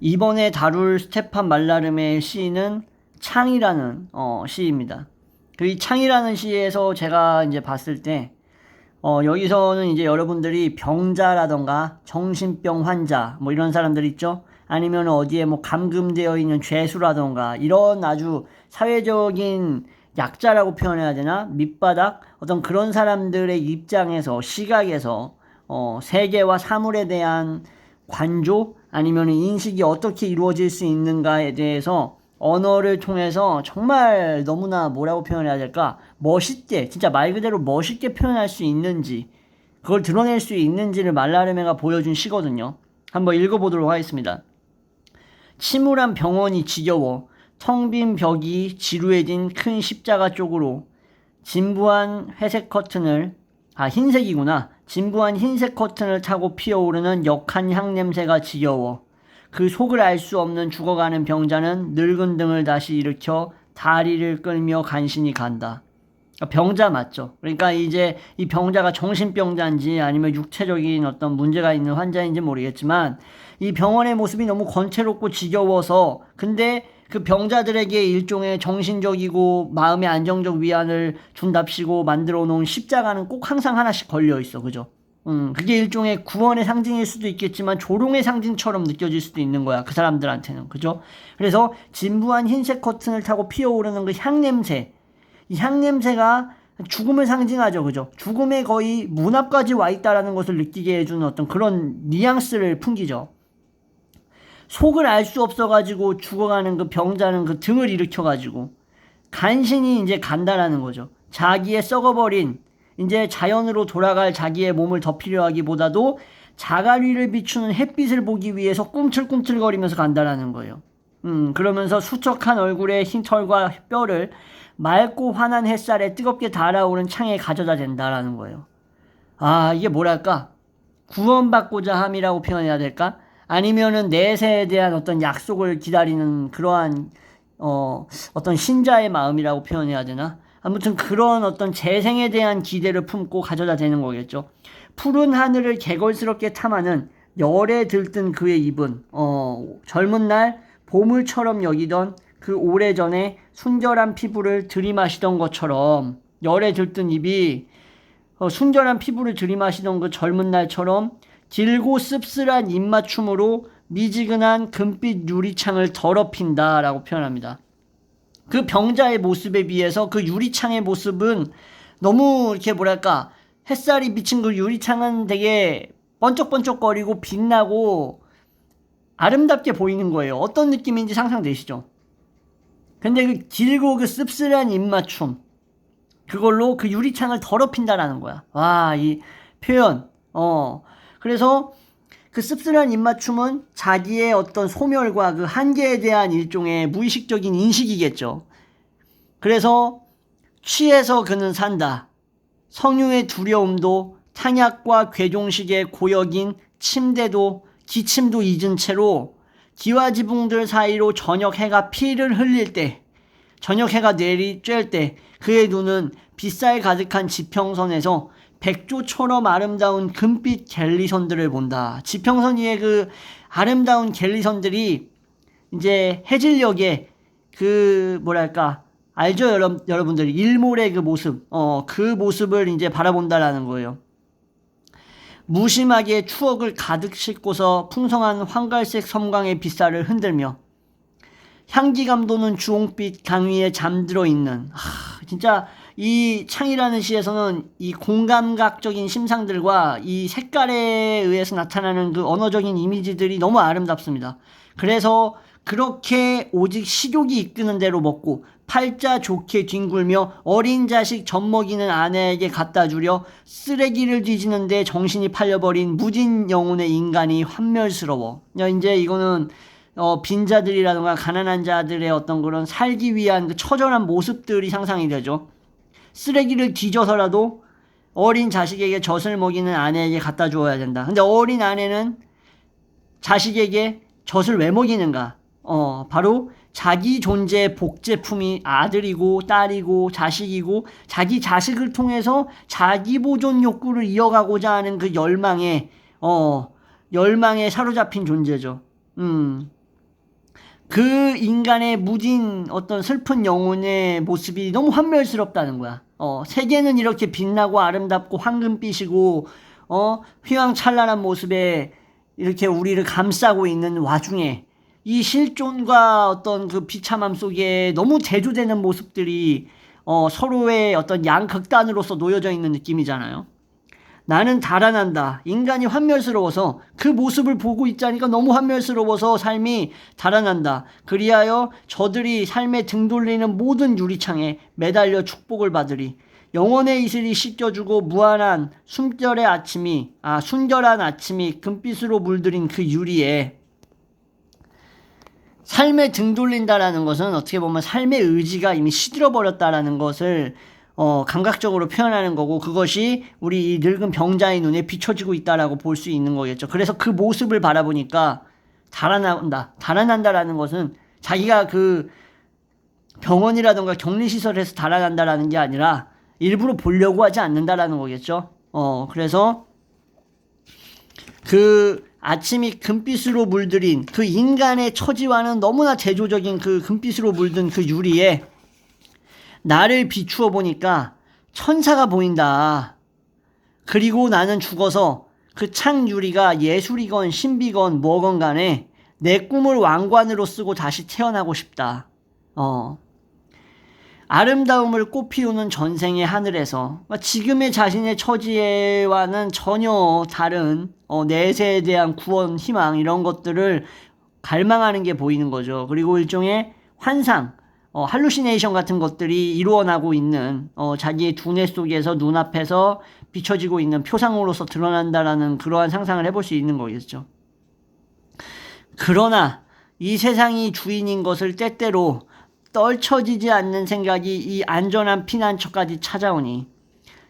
이번에 다룰 스테판 말라름의 시는 창이라는 어, 시입니다. 그 이 창이라는 시에서 제가 이제 봤을 때 어, 여기서는 이제 여러분들이 병자라던가 정신병 환자 뭐 이런 사람들 있죠. 아니면 어디에 뭐 감금되어 있는 죄수라던가 이런 아주 사회적인 약자라고 표현해야 되나 밑바닥 어떤 그런 사람들의 입장에서 시각에서 어, 세계와 사물에 대한 관조 아니면 인식이 어떻게 이루어질 수 있는가에 대해서 언어를 통해서 정말 너무나 뭐라고 표현해야 될까 멋있게 진짜 말 그대로 멋있게 표현할 수 있는지 그걸 드러낼 수 있는지를 말라르메가 보여준 시거든요. 한번 읽어보도록 하겠습니다. 침울한 병원이 지겨워 텅 빈 벽이 지루해진 큰 십자가 쪽으로 진부한 회색 커튼을 아 흰색이구나 진부한 흰색 커튼을 타고 피어오르는 역한 향 냄새가 지겨워 그 속을 알 수 없는 죽어가는 병자는 늙은 등을 다시 일으켜 다리를 끌며 간신히 간다. 그러니까 병자 맞죠? 그러니까 이제 이 병자가 정신병자인지 아니면 육체적인 어떤 문제가 있는 환자인지 모르겠지만 이 병원의 모습이 너무 권태롭고 지겨워서 근데 그 병자들에게 일종의 정신적이고 마음의 안정적 위안을 준답시고 만들어 놓은 십자가는 꼭 항상 하나씩 걸려 있어. 그죠? 음, 그게 일종의 구원의 상징일 수도 있겠지만 조롱의 상징처럼 느껴질 수도 있는 거야. 그 사람들한테는. 그죠? 그래서 진부한 흰색 커튼을 타고 피어오르는 그 향냄새. 이 향냄새가 죽음을 상징하죠. 그죠? 죽음에 거의 문 앞까지 와 있다라는 것을 느끼게 해주는 어떤 그런 뉘앙스를 풍기죠. 속을 알 수 없어가지고 죽어가는 그 병자는 그 등을 일으켜가지고 간신히 이제 간다라는 거죠. 자기의 썩어버린 이제 자연으로 돌아갈 자기의 몸을 덮이려 하기보다도 자갈 위를 비추는 햇빛을 보기 위해서 꿈틀꿈틀거리면서 간다라는 거예요. 음, 그러면서 수척한 얼굴에 흰 털과 뼈를 맑고 환한 햇살에 뜨겁게 달아오른 창에 가져다 댄다라는 거예요. 아, 이게 뭐랄까? 구원받고자 함이라고 표현해야 될까? 아니면은 내세에 대한 어떤 약속을 기다리는 그러한 어, 어떤 신자의 마음이라고 표현해야 되나? 아무튼 그런 어떤 재생에 대한 기대를 품고 가져다 대는 거겠죠. 푸른 하늘을 개걸스럽게 탐하는 열에 들뜬 그의 입은 어, 젊은 날 보물처럼 여기던 그 오래전에 순결한 피부를 들이마시던 것처럼 열에 들뜬 입이 어, 순결한 피부를 들이마시던 그 젊은 날처럼 길고 씁쓸한 입맞춤으로 미지근한 금빛 유리창을 더럽힌다 라고 표현합니다. 그 병자의 모습에 비해서 그 유리창의 모습은 너무 이렇게 뭐랄까 햇살이 비친 그 유리창은 되게 번쩍번쩍거리고 빛나고 아름답게 보이는 거예요. 어떤 느낌인지 상상되시죠? 근데 그 길고 그 씁쓸한 입맞춤 그걸로 그 유리창을 더럽힌다라는 거야. 와, 이 표현. 어. 그래서 그 씁쓸한 입맞춤은 자기의 어떤 소멸과 그 한계에 대한 일종의 무의식적인 인식이겠죠. 그래서 취해서 그는 산다. 성유의 두려움도 탕약과 괴종식의 고역인 침대도 기침도 잊은 채로 기와 지붕들 사이로 저녁 해가 피를 흘릴 때 저녁 해가 내리 쬐을 때 그의 눈은 빗살 가득한 지평선에서 백조처럼 아름다운 금빛 갤리선들을 본다. 지평선 위에 그 아름다운 갤리선들이 이제 해질녘에 그 뭐랄까 알죠 여러, 여러분들 일몰의 그 모습 어 그 모습을 이제 바라본다라는 거예요. 무심하게 추억을 가득 싣고서 풍성한 황갈색 섬광의 빗살을 흔들며 향기 감 도는 주홍빛 강 위에 잠들어 있는 하, 진짜 이 창이라는 시에서는 이 공감각적인 심상들과 이 색깔에 의해서 나타나는 그 언어적인 이미지들이 너무 아름답습니다. 그래서 그렇게 오직 식욕이 이끄는 대로 먹고 팔자 좋게 뒹굴며 어린 자식 젖먹이는 아내에게 갖다 주려 쓰레기를 뒤지는데 정신이 팔려버린 무진 영혼의 인간이 환멸스러워. 야, 이제 이거는 어, 빈자들이라든가 가난한 자들의 어떤 그런 살기 위한 그 처절한 모습들이 상상이 되죠. 쓰레기를 뒤져서라도 어린 자식에게 젖을 먹이는 아내에게 갖다 주어야 된다. 근데 어린 아내는 자식에게 젖을 왜 먹이는가? 어, 바로 자기 존재의 복제품이 아들이고 딸이고 자식이고 자기 자식을 통해서 자기 보존 욕구를 이어가고자 하는 그 열망에 어, 열망에 사로잡힌 존재죠. 음. 그 인간의 무딘 어떤 슬픈 영혼의 모습이 너무 환멸스럽다는 거야. 어, 세계는 이렇게 빛나고 아름답고 황금빛이고, 어, 휘황찬란한 모습에 이렇게 우리를 감싸고 있는 와중에 이 실존과 어떤 그 비참함 속에 너무 대조되는 모습들이 어, 서로의 어떤 양극단으로서 놓여져 있는 느낌이잖아요. 나는 달아난다. 인간이 환멸스러워서 그 모습을 보고 있자니까 너무 환멸스러워서 삶이 달아난다. 그리하여 저들이 삶에 등 돌리는 모든 유리창에 매달려 축복을 받으리. 영혼의 이슬이 씻겨주고 무한한 순결의 아침이 아 순결한 아침이 금빛으로 물들인 그 유리에 삶에 등 돌린다라는 것은 어떻게 보면 삶의 의지가 이미 시들어 버렸다라는 것을 어, 감각적으로 표현하는 거고 그것이 우리 이 늙은 병자의 눈에 비춰지고 있다라고 볼 수 있는 거겠죠. 그래서 그 모습을 바라보니까 달아난다. 달아난다라는 것은 자기가 그 병원이라던가 격리시설에서 달아난다라는 게 아니라 일부러 보려고 하지 않는다라는 거겠죠. 어, 그래서 그 아침이 금빛으로 물들인 그 인간의 처지와는 너무나 대조적인 그 금빛으로 물든 그 유리에 나를 비추어 보니까 천사가 보인다. 그리고 나는 죽어서 그 창 유리가 예술이건 신비건 뭐건 간에 내 꿈을 왕관으로 쓰고 다시 태어나고 싶다. 어. 아름다움을 꽃피우는 전생의 하늘에서 지금의 자신의 처지와는 전혀 다른 어, 내세에 대한 구원, 희망 이런 것들을 갈망하는 게 보이는 거죠. 그리고 일종의 환상, 어, 할루시네이션 같은 것들이 이루어나고 있는 어, 자기의 두뇌 속에서 눈앞에서 비춰지고 있는 표상으로서 드러난다라는 그러한 상상을 해볼 수 있는 거겠죠. 그러나 이 세상이 주인인 것을 때때로 떨쳐지지 않는 생각이 이 안전한 피난처까지 찾아오니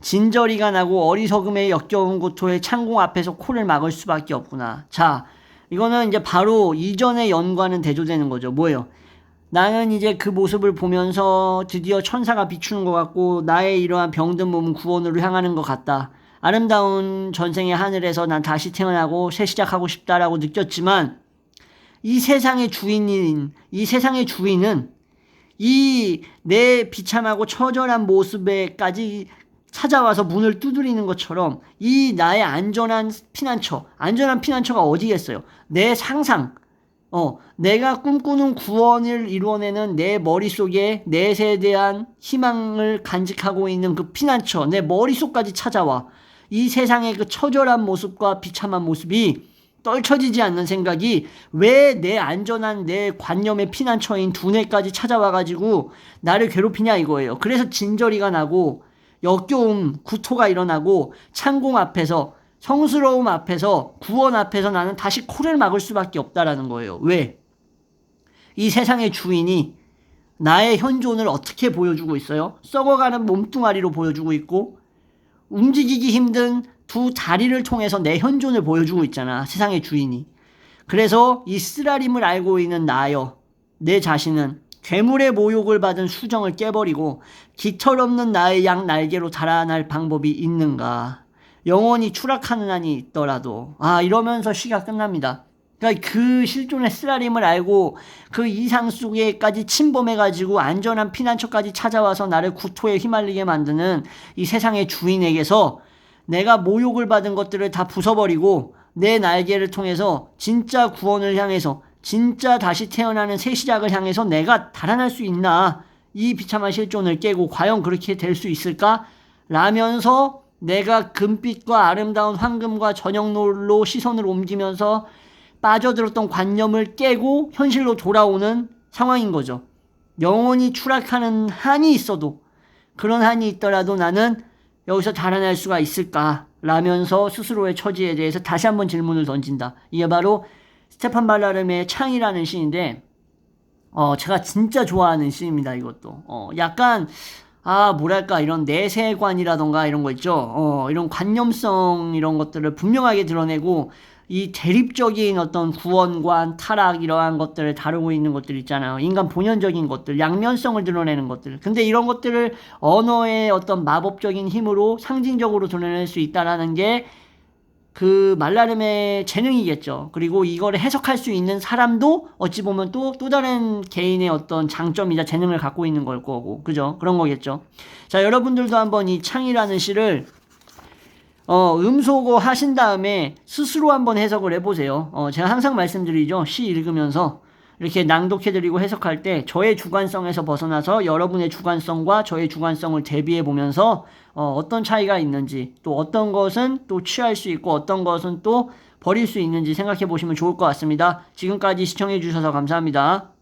진저리가 나고 어리석음에 역겨운 고토의 창공 앞에서 코를 막을 수밖에 없구나. 자, 이거는 이제 바로 이전의 연관은 대조되는 거죠. 뭐예요? 나는 이제 그 모습을 보면서 드디어 천사가 비추는 것 같고 나의 이러한 병든 몸은 구원으로 향하는 것 같다. 아름다운 전생의 하늘에서 난 다시 태어나고 새 시작하고 싶다라고 느꼈지만 이 세상의 주인인 이 세상의 주인은 이 내 비참하고 처절한 모습에까지 찾아와서 문을 두드리는 것처럼 이 나의 안전한 피난처, 안전한 피난처가 어디겠어요? 내 상상, 어, 내가 꿈꾸는 구원을 이루어내는 내 머릿속에 내세에 대한 희망을 간직하고 있는 그 피난처, 내 머릿속까지 찾아와. 이 세상의 그 처절한 모습과 비참한 모습이 떨쳐지지 않는 생각이 왜 내 안전한 내 관념의 피난처인 두뇌까지 찾아와가지고 나를 괴롭히냐 이거예요. 그래서 진저리가 나고 역겨움, 구토가 일어나고 창공 앞에서 성스러움 앞에서 구원 앞에서 나는 다시 코를 막을 수밖에 없다라는 거예요. 왜? 이 세상의 주인이 나의 현존을 어떻게 보여주고 있어요? 썩어가는 몸뚱아리로 보여주고 있고 움직이기 힘든 두 다리를 통해서 내 현존을 보여주고 있잖아. 세상의 주인이. 그래서 이 쓰라림을 알고 있는 나여, 내 자신은 괴물의 모욕을 받은 수정을 깨버리고 깃털 없는 나의 양 날개로 달아날 방법이 있는가? 영원히 추락하는 한이 있더라도 아 이러면서 시가 끝납니다. 그러니까 그 실존의 쓰라림을 알고 그 이상 속에까지 침범해가지고 안전한 피난처까지 찾아와서 나를 구토에 휘말리게 만드는 이 세상의 주인에게서 내가 모욕을 받은 것들을 다 부숴버리고 내 날개를 통해서 진짜 구원을 향해서 진짜 다시 태어나는 새 시작을 향해서 내가 달아날 수 있나? 이 비참한 실존을 깨고 과연 그렇게 될 수 있을까? 라면서 내가 금빛과 아름다운 황금과 저녁놀로 시선을 옮기면서 빠져들었던 관념을 깨고 현실로 돌아오는 상황인 거죠. 영원히 추락하는 한이 있어도 그런 한이 있더라도 나는 여기서 달아날 수가 있을까? 라면서 스스로의 처지에 대해서 다시 한번 질문을 던진다. 이게 바로 스테판 발라름의 창이라는 시인데, 어, 제가 진짜 좋아하는 시입니다, 이것도. 어, 약간, 아, 뭐랄까, 이런 내세관이라던가 이런 거 있죠. 어, 이런 관념성 이런 것들을 분명하게 드러내고, 이 대립적인 어떤 구원관, 타락 이러한 것들을 다루고 있는 것들 있잖아요. 인간 본연적인 것들, 양면성을 드러내는 것들. 근데 이런 것들을 언어의 어떤 마법적인 힘으로 상징적으로 드러낼 수 있다라는 게 그 말라름의 재능이겠죠. 그리고 이거를 해석할 수 있는 사람도 어찌 보면 또, 또 다른 개인의 어떤 장점이자 재능을 갖고 있는 걸 거고, 그죠? 그런 거겠죠. 자, 여러분들도 한번 이 창이라는 시를 어, 음소거 하신 다음에 스스로 한번 해석을 해보세요. 어, 제가 항상 말씀드리죠. 시 읽으면서 이렇게 낭독해드리고 해석할 때 저의 주관성에서 벗어나서 여러분의 주관성과 저의 주관성을 대비해 보면서 어, 어떤 차이가 있는지 또 어떤 것은 또 취할 수 있고 어떤 것은 또 버릴 수 있는지 생각해 보시면 좋을 것 같습니다. 지금까지 시청해 주셔서 감사합니다.